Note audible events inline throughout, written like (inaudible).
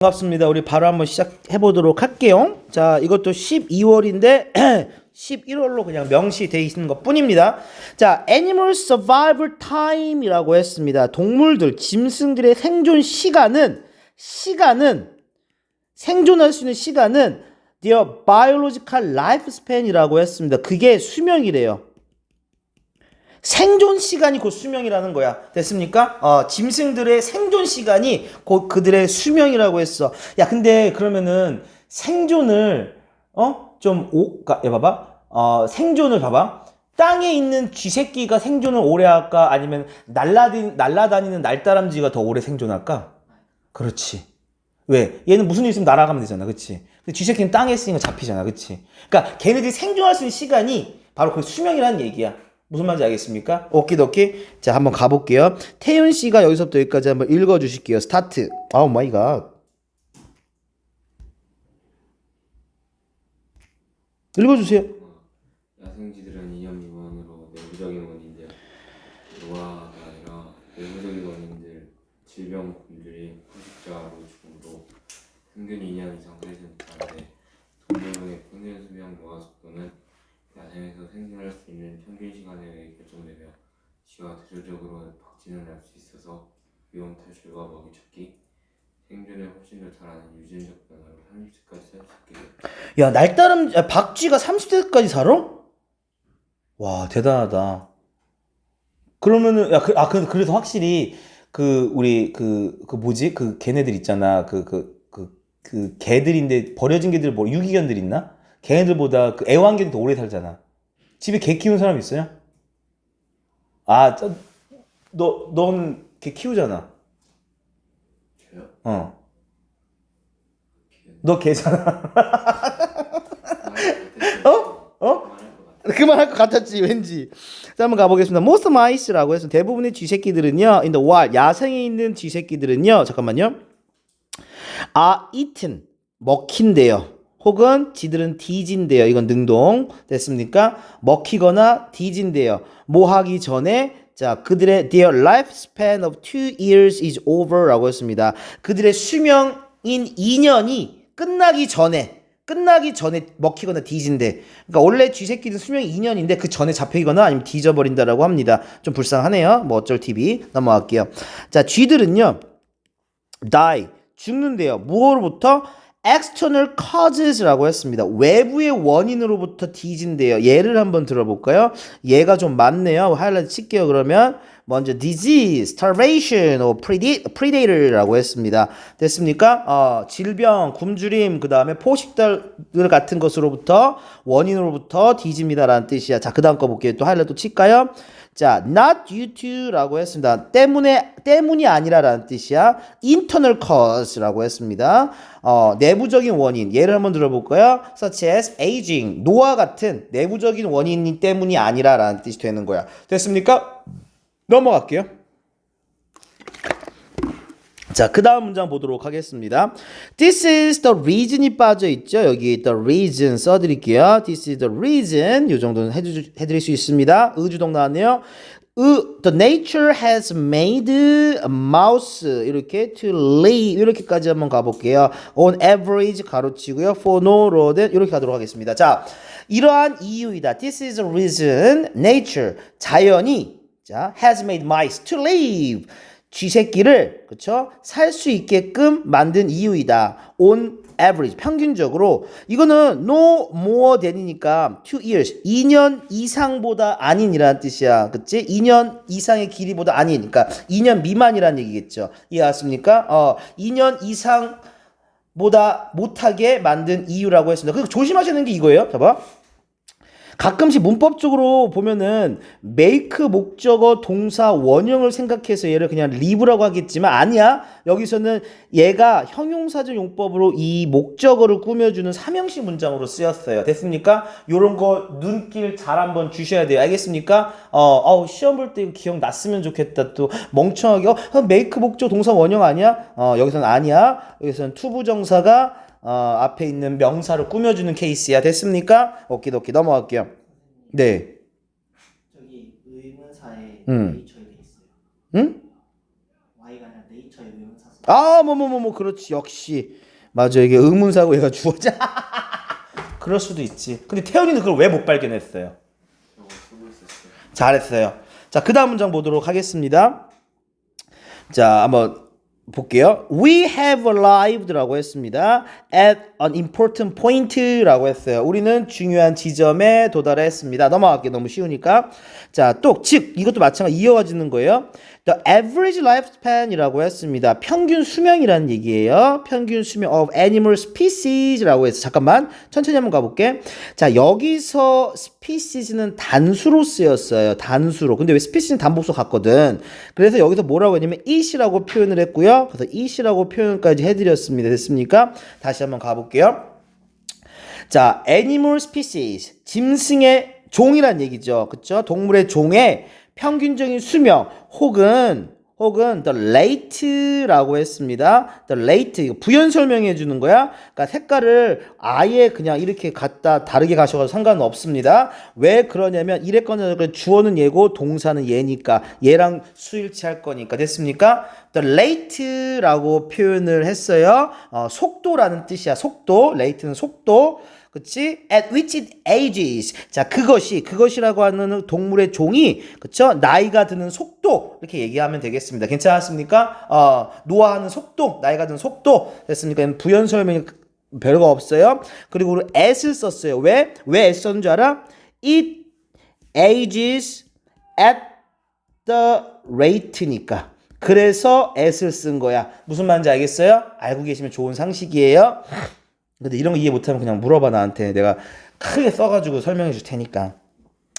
반갑습니다. 우리 바로 한번 시작해 보도록 할게요. 자, 이것도 12월인데 11월로 (clears throat) 그냥 명시돼 있는 것 뿐입니다. 자, Animal Survival Time이라고 했습니다. 동물들, 짐승들의 생존 시간은 시간은 생존할 수 있는 시간은 their biological lifespan이라고 했습니다. 그게 수명이래요. 생존 시간이 곧 수명이라는 거야. 됐습니까? 어, 짐승들의 생존 시간이 곧 그들의 수명이라고 했어. 야, 근데 그러면은 생존을 어? 좀 오, 가, 야 봐봐. 어, 생존을 봐봐. 땅에 있는 쥐새끼가 생존을 오래 할까? 아니면 날라디, 날라다니는 날다람쥐가 더 오래 생존할까? 그렇지. 왜? 얘는 무슨 일 있으면 날아가면 되잖아. 그치? 근데 쥐새끼는 땅에 있으니까 잡히잖아. 그치? 그러니까 걔네들이 생존할 수 있는 시간이 바로 그 수명이라는 얘기야. 무슨 말인지 알겠습니까? 오키도키. 자, 한번 가볼게요. 태윤 씨가 여기서부터 여기까지 한번 읽어 주실게요. 스타트. 아우 마이 갓. 읽어 주세요. 야생지들은 이념 미만으로 내부적인 원인들 노화가 아니라 내부적인 원인들 질병 곤들이 포식자로 죽음으로 평균 2년 이상 살지 못하는데 동물의 평균 수명 노화 속도는 야생에서 생존할 수 있는 평균 시간에 의해 결정되며 쥐와 대조적으로 박진을 할 수 있어서 위험 탈출과 먹이 찾기 생존에 훨씬 더 잘하는 유전적 변화로 30세까지 살 수 있게 됩니다. 야, 날따름 야, 박쥐가 30대까지 살아? 와, 대단하다. 그러면은 야, 그, 아, 그, 그래서 확실히 그 우리 그 그 뭐지? 그 걔네들 있잖아. 그 그 그 그 개들인데 버려진 개들 뭐 유기견들 있나? 걔네들보다 그 애완견이 더 오래 살잖아. 집에 개 키우는 사람 있어요? 아, 저, 너 너는 개 키우잖아. 저요? 어. 너 개잖아. (laughs) 어? 어? 그만할 것 같았지 왠지 자 한번 가보겠습니다 most mice라고 해서 대부분의 쥐새끼들은요 in the wild 야생에 있는 쥐새끼들은요 잠깐만요 are eaten 먹힌대요 혹은 지들은 뒤진대요 이건 능동 됐습니까 먹히거나 뒤진대요 뭐 하기 전에 자 그들의 their lifespan of two years is over라고 했습니다 그들의 수명인 2년이 끝나기 전에 끝나기 전에 먹히거나 뒤진대. 그러니까 원래 쥐새끼는 수명이 2년인데 그 전에 잡히거나 아니면 뒤져버린다라고 합니다. 좀 불쌍하네요. 뭐 어쩔 TV 넘어갈게요. 자, 쥐들은요. die 죽는데요. 무엇으로부터? External causes라고 했습니다. 외부의 원인으로부터 뒤진대요. 예를 한번 들어볼까요? 얘가 좀 많네요. 하이라이트 칠게요. 그러면 먼저 disease, starvation, or predator라고 했습니다. 됐습니까? 어, 질병, 굶주림, 그 다음에 포식들 같은 것으로부터 원인으로부터 뒤집니다라는 뜻이야. 자, 그 다음 거 볼게요. 또 하이라이트 칠까요? 자, not due to라고 했습니다. 때문에 때문이 아니라라는 뜻이야. internal cause라고 했습니다. 어, 내부적인 원인. 예를 한번 들어볼까요? such as aging, 노화 같은 내부적인 원인 때문이 아니라라는 뜻이 되는 거야. 됐습니까? 넘어갈게요. 자, 그 다음 문장 보도록 하겠습니다. This is the reason이 빠져 있죠. 여기 the reason 써드릴게요. This is the reason. 이 정도는 해주, 해드릴 수 있습니다. 의주동 나왔네요. 으, the nature has made a mouse 이렇게 to live 이렇게까지 한번 가볼게요. On average 가로치고요. For no road 이렇게 가도록 하겠습니다. 자, 이러한 이유이다. This is the reason nature 자연이 자 has made mice to live 쥐새끼를 그쵸 살 수 있게끔 만든 이유이다. On average 평균적으로 이거는 no more than이니까 two years 2년 이상보다 아닌이라는 뜻이야. 그치? 2년 이상의 길이보다 아닌 그러니까 2년 미만이라는 얘기겠죠. 이해하십니까? 어 2년 이상 보다 못하게 만든 이유라고 했습니다. 그리고 조심하시는 게 이거예요. 봐봐. 가끔씩 문법적으로 보면은 make 목적어 동사 원형을 생각해서 얘를 그냥 live라고 하겠지만 아니야. 여기서는 얘가 형용사적 용법으로 이 목적어를 꾸며주는 삼형식 문장으로 쓰였어요. 됐습니까? 요런 거 눈길 잘 한번 주셔야 돼요. 알겠습니까? 어, 어 시험 볼때 이거 기억 났으면 좋겠다. 또 멍청하게 어, make 목적 동사 원형 아니야? 어, 여기서는 아니야. 여기서는 투부정사가 어, 앞에 있는 명사를 꾸며주는 케이스야. 됐습니까? 오키도키 넘어갈게요. 네. 저기 의문사에 음. 네이처에 돼 있어요. 응? Y가 아니라 네이처에 의문사 써. 아, 뭐, 뭐, 뭐, 뭐, 그렇지. 역시. 맞아. 이게 의문사고 얘가 주어져. (laughs) 그럴 수도 있지. 근데 태연이는 그걸 왜 못 발견했어요? 잘했어요. 자, 그 다음 문장 보도록 하겠습니다. 자, 한번 볼게요. We have arrived라고 했습니다. At an important point라고 했어요. 우리는 중요한 지점에 도달했습니다. 넘어갈게요. 너무 쉬우니까. 자, 또, 즉, 이것도 마찬가지 이어가지는 거예요. The average lifespan이라고 했습니다. 평균 수명이라는 얘기예요. 평균 수명 of animal species라고 해서 잠깐만 천천히 한번 가볼게. 자, 여기서 species는 단수로 쓰였어요. 단수로. 근데 왜 species는 단복수 같거든. 그래서 여기서 뭐라고 했냐면 it이라고 표현을 했고요. 그래서 it이라고 표현까지 해드렸습니다. 됐습니까? 다시 한번 가볼게요. 자, animal species, 짐승의 종이란 얘기죠. 그쵸? 동물의 종의 평균적인 수명 혹은 혹은 the late라고 했습니다. the late 이거 부연 설명해 주는 거야. 그러니까 색깔을 아예 그냥 이렇게 갖다 다르게 가셔도 상관은 없습니다. 왜 그러냐면 이랬거나 주어는 얘고 동사는 얘니까 얘랑 수일치할 거니까 됐습니까? the late라고 표현을 했어요. 어, 속도라는 뜻이야. 속도. late는 속도. 그치? At which it ages. 자, 그것이, 그것이라고 하는 동물의 종이, 그쵸? 나이가 드는 속도. 이렇게 얘기하면 되겠습니다. 괜찮았습니까? 어, 노화하는 속도, 나이가 드는 속도. 됐습니까? 부연 설명이 별거 없어요. 그리고 at을 썼어요. 왜? 왜 at 썼는 줄 알아? It ages at the rate니까. 그래서 at을 쓴 거야. 무슨 말인지 알겠어요? 알고 계시면 좋은 상식이에요. 근데 이런 거 이해 못하면 그냥 물어봐 나한테. 내가 크게 써가지고 설명해 줄 테니까.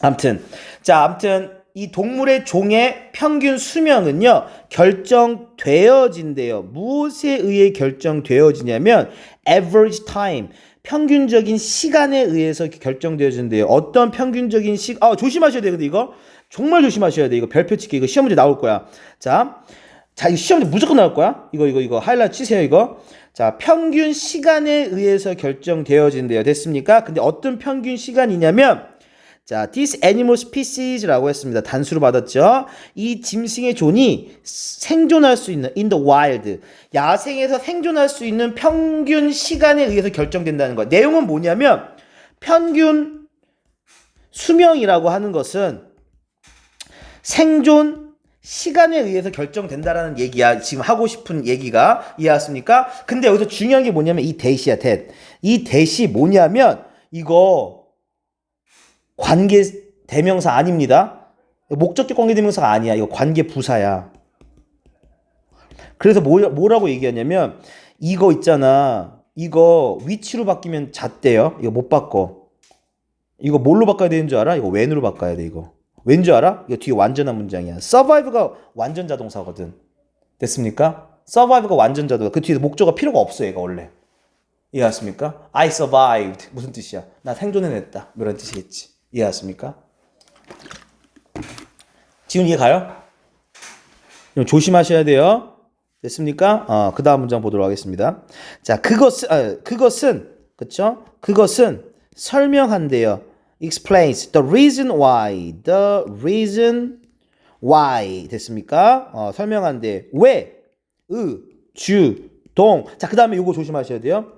암튼 자 암튼 이 동물의 종의 평균 수명은요 결정되어진대요. 무엇에 의해 결정되어지냐면 average time 평균적인 시간에 의해서 결정되어진대요. 어떤 평균적인 시아 조심하셔야 돼요 근데 이거. 정말 조심하셔야 돼 이거 별표 찍기 이거 시험 문제 나올 거야. 자 자, 이 시험 문제 무조건 나올 거야. 이거, 이거, 이거. 하이라이트 치세요, 이거. 자, 평균 시간에 의해서 결정되어진대요. 됐습니까? 근데 어떤 평균 시간이냐면, 자, this animal species라고 했습니다. 단수로 받았죠. 이 짐승의 존이 생존할 수 있는 in the wild 야생에서 생존할 수 있는 평균 시간에 의해서 결정된다는 거야. 내용은 뭐냐면 평균 수명이라고 하는 것은 생존 시간에 의해서 결정된다라는 얘기야. 지금 하고 싶은 얘기가 이해하십니까? 근데 여기서 중요한 게 뭐냐면 이 대시야, 대. 이 대시 뭐냐면 이거 관계 대명사 아닙니다. 목적격 관계 대명사가 아니야. 이거 관계 부사야. 그래서 뭐, 뭐라고 얘기하냐면 이거 있잖아. 이거 위치로 바뀌면 잣대요. 이거 못 바꿔. 이거 뭘로 바꿔야 되는 줄 알아? 이거 when으로 바꿔야 돼, 이거. 왠줄 알아? 이거 뒤에 완전한 문장이야. survive가 완전 자동사거든. 됐습니까? survive가 완전 자동사. 그 뒤에 목적어 필요가 없어, 얘가 원래. 이해하십니까? I survived. 무슨 뜻이야? 나 생존해냈다. 뭐 이런 뜻이겠지. 이해하십니까? 지금 이해 가요? 좀 조심하셔야 돼요. 됐습니까? 어, 그 다음 문장 보도록 하겠습니다. 자, 그것은, 아, 그것은, 그쵸? 그것은 설명한대요. Explains the reason why, the reason why. 됐습니까? 어, 설명한대. 왜? 의, 주, 동. 자, 그 다음에 요거 조심하셔야 돼요.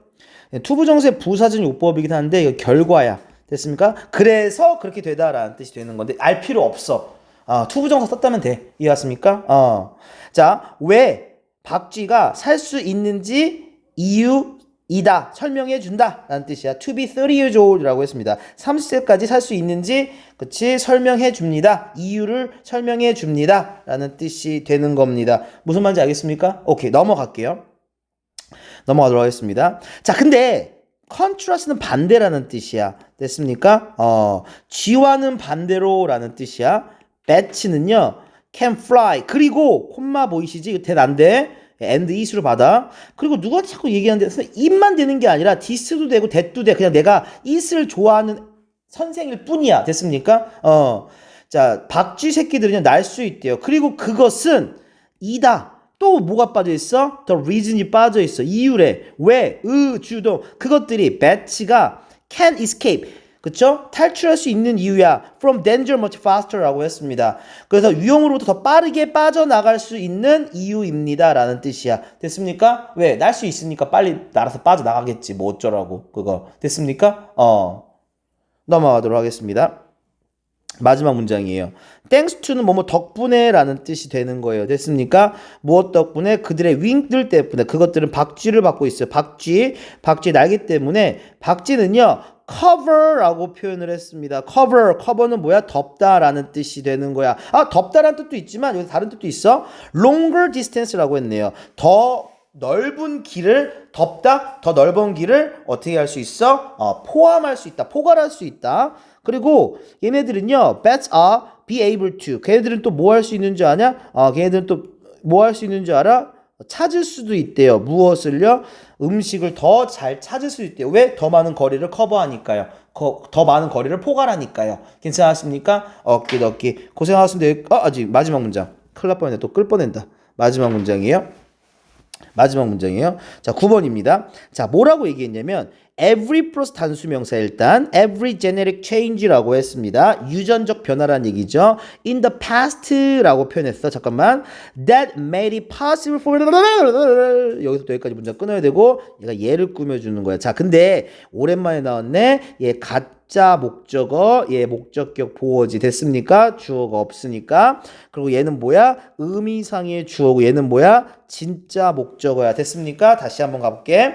네, 투부정세 부사전 요법이긴 한데, 이거 결과야. 됐습니까? 그래서 그렇게 되다라는 뜻이 되는 건데, 알 필요 없어. 어, 투부정사 썼다면 돼. 이해하십니까? 어. 자, 왜 박쥐가 살 수 있는지 이유 이다 설명해 준다 라는 뜻이야. to be 30 years old라고 했습니다. 30세까지 살 수 있는지 그치? 설명해 줍니다. 이유를 설명해 줍니다 라는 뜻이 되는 겁니다. 무슨 말인지 알겠습니까? 오케이 넘어갈게요. 넘어가도록 하겠습니다. 자 근데 컨트라스는 반대라는 뜻이야. 됐습니까? 어 쥐와는 반대로 라는 뜻이야. 배치는요 can fly. 그리고 콤마 보이시지? 대난데 and is로 받아. 그리고 누가 자꾸 얘기하는데 입만 되는 게 아니라 this도 되고 that도 돼. 그냥 내가 is를 좋아하는 선생일 뿐이야. 됐습니까? 어. 자, 박쥐 새끼들은요, 날수 있대요. 그리고 그것은 이다. 또 뭐가 빠져 있어? The reason이 빠져 있어. 이유래. 왜? 의, 주동. 그것들이 배치가 can escape. 그쵸? 탈출할 수 있는 이유야. From danger much faster라고 했습니다. 그래서 위험으로부터 더 빠르게 빠져나갈 수 있는 이유입니다. 라는 뜻이야. 됐습니까? 왜? 날 수 있으니까 빨리 날아서 빠져나가겠지. 뭐 어쩌라고. 그거. 됐습니까? 어. 넘어가도록 하겠습니다. 마지막 문장이에요. Thanks to는 뭐뭐 덕분에 라는 뜻이 되는 거예요. 됐습니까? 무엇 덕분에 그들의 윙들 때문에 그것들은 박쥐를 받고 있어요. 박쥐, 박쥐 날개 때문에 박쥐는요 cover라고 표현을 했습니다. cover, cover는 뭐야? 덮다라는 뜻이 되는 거야. 아 덮다라는 뜻도 있지만 여기 다른 뜻도 있어. longer distance라고 했네요. 더 넓은 길을 덮다, 더 넓은 길을 어떻게 할 수 있어? 어, 포함할 수 있다, 포괄할 수 있다. 그리고 얘네들은요, bats are be able to. 걔네들은 또 뭐 할 수 있는 줄 아냐? 어, 걔네들은 또 뭐 할 수 있는 줄 알아? 찾을 수도 있대요. 무엇을요? 음식을 더 잘 찾을 수 있대요. 왜? 더 많은 거리를 커버하니까요. 거- 더 많은 거리를 포괄하니까요. 괜찮았습니까? 어끼덕끼 고생하셨습니다. 어, 아직 마지막 문장. 큰일 날 뻔했네. 또 끌 뻔했다. 마지막 문장이에요. 마지막 문장이에요. 자, 9번입니다. 자, 뭐라고 얘기했냐면 every 플러스 단수명사 일단 every generic change라고 했습니다. 유전적 변화란 얘기죠. in the past라고 표현했어. 잠깐만. that made it possible for 여기서부터 여기까지 문장 끊어야 되고 얘가 얘를 꾸며 주는 거야. 자, 근데 오랜만에 나왔네. 얘 가짜 목적어, 얘 목적격 보어지 됐습니까? 주어가 없으니까. 그리고 얘는 뭐야? 의미상의 주어고 얘는 뭐야? 진짜 목적어야. 됐습니까? 다시 한번 가볼게.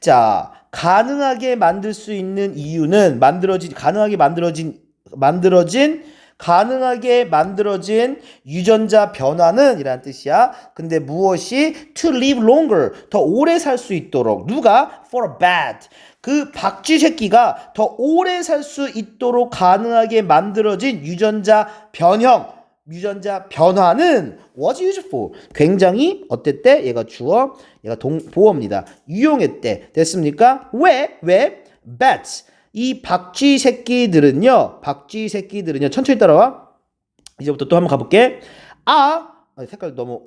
자, 가능하게 만들 수 있는 이유는 만들어진 가능하게 만들어진 만들어진 가능하게 만들어진 유전자 변화는 이란 뜻이야. 근데 무엇이? To live longer 더 오래 살 수 있도록. 누가? For a bat. 그 박쥐 새끼가 더 오래 살 수 있도록 가능하게 만들어진 유전자 변형 유전자 변화는 was useful. 굉장히 어땠대? 얘가 주어, 얘가 동 보어입니다. 유용했대. 됐습니까? 왜? 왜? bats. 이 박쥐 새끼들은요. 박쥐 새끼들은요. 천천히 따라와. 이제부터 또 한번 가볼게. 아, 아, 색깔 너무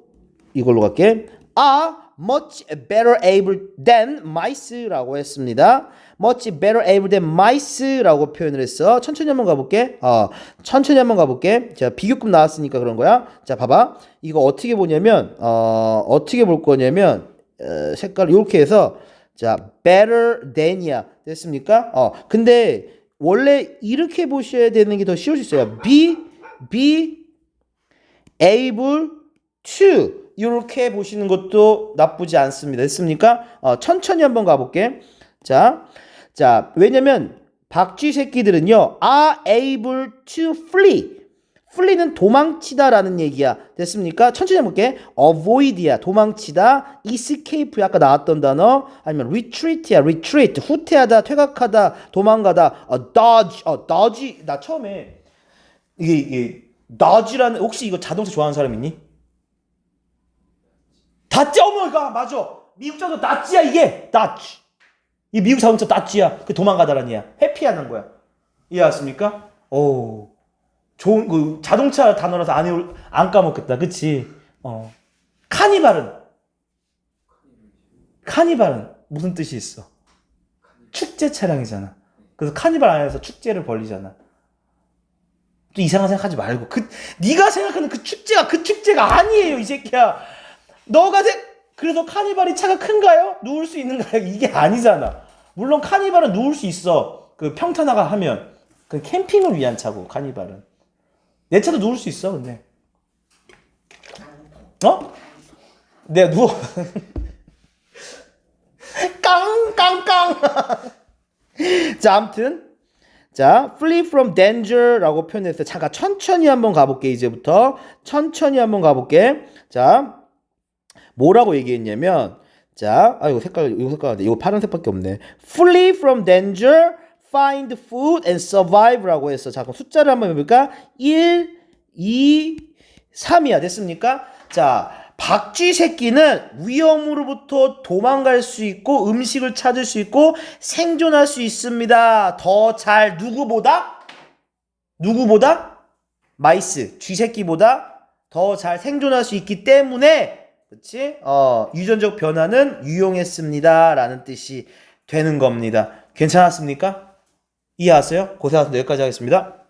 이걸로 갈게. Are much better able than mice라고 했습니다. much better able than mice라고 표현을 했어. 천천히 한번 가볼게. 어, 천천히 한번 가볼게. 자, 비교급 나왔으니까 그런 거야. 자, 봐봐. 이거 어떻게 보냐면, 어, 어떻게 볼 거냐면, 어, 색깔 이렇게 해서, 자, better than이야. 됐습니까? 어, 근데 원래 이렇게 보셔야 되는 게 더 쉬울 수 있어요. be, be able to 이렇게 보시는 것도 나쁘지 않습니다. 됐습니까? 어, 천천히 한번 가볼게. 자, 자, 왜냐면 박쥐 새끼들은요, are able to flee. flee는 도망치다라는 얘기야. 됐습니까? 천천히 해볼게. avoid야, 도망치다. escape, 아까 나왔던 단어. 아니면 retreat야, retreat. 후퇴하다, 퇴각하다, 도망가다. 어, dodge, 어, dodge. 나 처음에 이게, 이게, dodge라는, 혹시 이거 자동차 좋아하는 사람 있니? 다찌, 어머, 이거, 맞아. 미국 자동차 다찌야, 이게. 다찌. 이 미국 자동차 다찌야. 그 도망가다라는 얘야. 회피하는 거야. 이해하십니까? 오. 좋은 그 자동차 단어라서 안, 안 까먹겠다. 그치? 어. 카니발은 카니발은 무슨 뜻이 있어? 축제 차량이잖아. 그래서 카니발 안에서 축제를 벌리잖아. 또 이상한 생각하지 말고 그 네가 생각하는 그 축제가 그 축제가 아니에요, 이 새끼야. 너가 생 그래서 카니발이 차가 큰가요? 누울 수 있는가요? (laughs) 이게 아니잖아. 물론 카니발은 누울 수 있어. 그 평탄화가 하면 그 캠핑을 위한 차고 카니발은. 내 차도 누울 수 있어, 근데. 어? 내가 누워. (laughs) 깡깡깡. (laughs) 자, 아무튼 자, flee from danger라고 표현했어요. 잠깐 천천히 한번 가볼게 이제부터 천천히 한번 가볼게. 자, 뭐라고 얘기했냐면, 자, 아 이거 색깔 이거 색깔 이거 파란색밖에 없네. flee from danger, find food and survive라고 했어. 자, 그럼 숫자를 한번 해 볼까? 1, 2, 3이야. 됐습니까? 자, 박쥐 새끼는 위험으로부터 도망갈 수 있고 음식을 찾을 수 있고 생존할 수 있습니다. 더 잘 누구보다? 누구보다? 마이스, 쥐 새끼보다 더 잘 생존할 수 있기 때문에 그렇지? 어, 유전적 변화는 유용했습니다라는 뜻이 되는 겁니다. 괜찮았습니까? 이해하세요? 고생하셨습니다. 여기까지 하겠습니다.